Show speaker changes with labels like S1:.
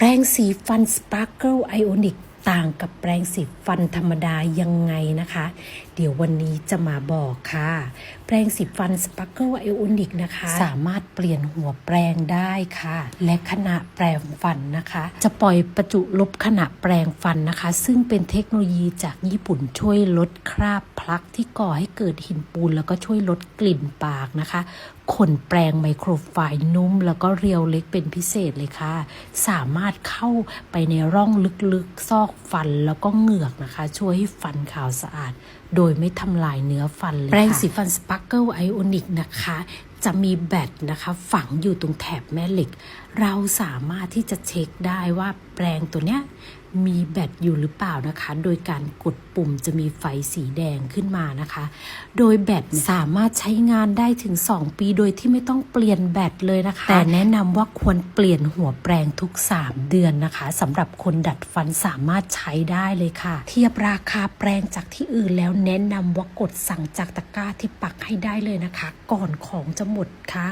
S1: แปรงสีฟัน Sparkle Ionic ต่างกับแปรงสีฟันธรรมดายังไงนะคะ เดี๋ยววันนี้จะมาบอกค่ะ แปรงสีฟัน Sparkle Ionic นะคะ สามารถเปลี่ยนหัวแปรงได้ค่ะ และขณะแปรงฟันนะคะ จะปล่อยประจุลบขณะแปรงฟันนะคะ ซึ่งเป็นเทคโนโลยีจากญี่ปุ่นช่วยลดคราบพลักที่ก่อให้เกิดหินปูน แล้วก็ช่วยลดกลิ่นปากนะคะขนแปรงไมโครไฟล์นุ่ม แล้วก็เรียวเล็กเป็นพิเศษเลยค่ะ สามารถเข้าไปในร่องลึกๆ ซอกฟันแล้วก็เหงือกนะคะ ช่วยให้ฟันขาวสะอาด โดยไม่ทำลายเนื้อฟันเลยค่ะแปรงสีฟันสปักเกิลไอโอนิกนะคะ จะมีแบตนะคะฝังอยู่ตรงแถบแม่เหล็ก เราสามารถที่จะเช็คได้ว่าแปรงตัวเนี้ย มีแบตอยู่หรือเปล่านะคะ โดยการกดปุ่มจะมีไฟสีแดงขึ้นมานะคะ โดยแบตสามารถใช้งานได้ถึง 2 ปีโดยที่ไม่ต้องเปลี่ยนแบตเลยนะคะ แต่แนะนำว่าควรเปลี่ยนหัวแปรงทุก 3 เดือนนะคะสำหรับคนดัดฟันสามารถใช้ได้เลยค่ะ เทียบราคาแปรงจากที่อื่นแล้วแนะนำว่ากดสั่งจากตะกร้าที่ปักให้ได้เลยนะคะ ก่อนของจะหมดค่ะ